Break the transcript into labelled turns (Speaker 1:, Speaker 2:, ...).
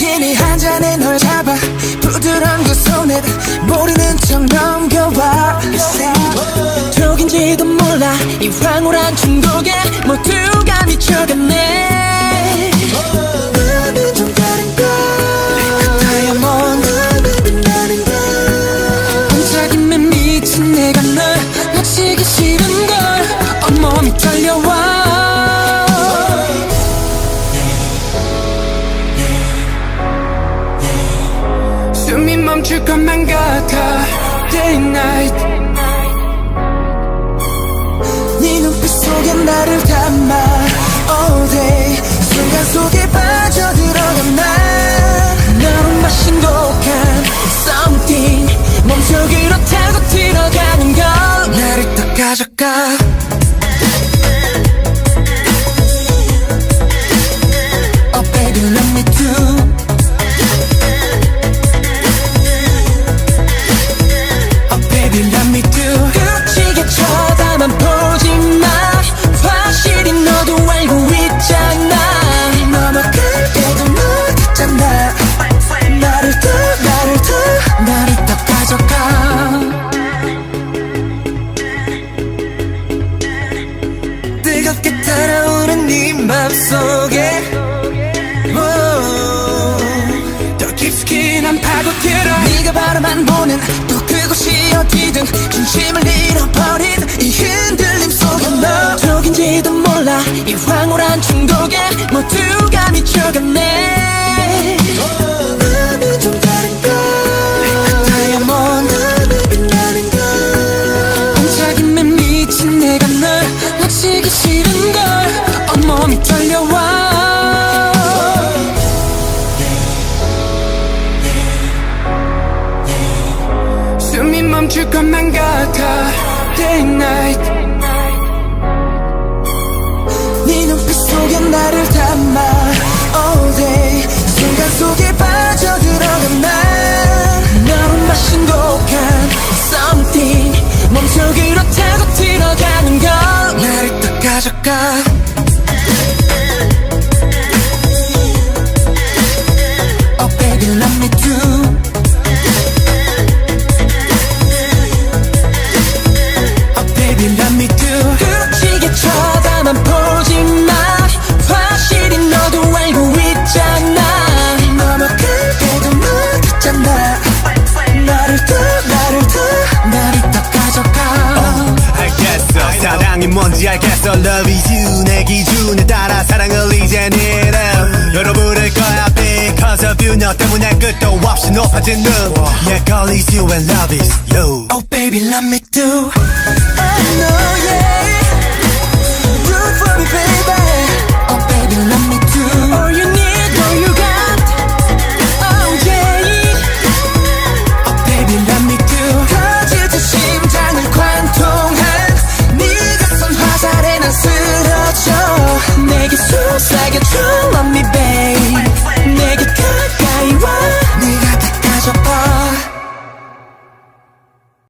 Speaker 1: 잔에 널 잡아. 부드러운 그 손에 모르는 척 넘겨와. 족인지도 몰라. 이 황홀한 중독에 모두가 미쳐갔네. 내가 널 놓치기 싫은 멈출 것만 같아 Day night 맘속에 오, 더 깊숙이 난 파고들어. 네가 바라만 보는 또 그곳이 어디든 중심을 잃어버린 이 흔들림 속에 너. 족인지도 몰라. 이 황홀한 중독에 모두가 미쳐갔네 싫은 걸 온몸이 떨려와. 숨이 멈출 것만 같아. Day night. 네 눈빛 속에 나를 do 그렇지게 쳐다만 보지 마 확실히 너도 알고 있잖아. 넘어갈 때도 못했잖아. 나를 더 나를 더 나를 더 가져가.
Speaker 2: 알겠어. 사랑이 뭔지 알겠어. Love is you 내 기준에 따라 사랑을 이젠 이름 너로 부를 거야 Because of you 너 때문에 끝도 없이 높아진 눈 Yeah girl is you and love is you.
Speaker 1: Oh baby let me do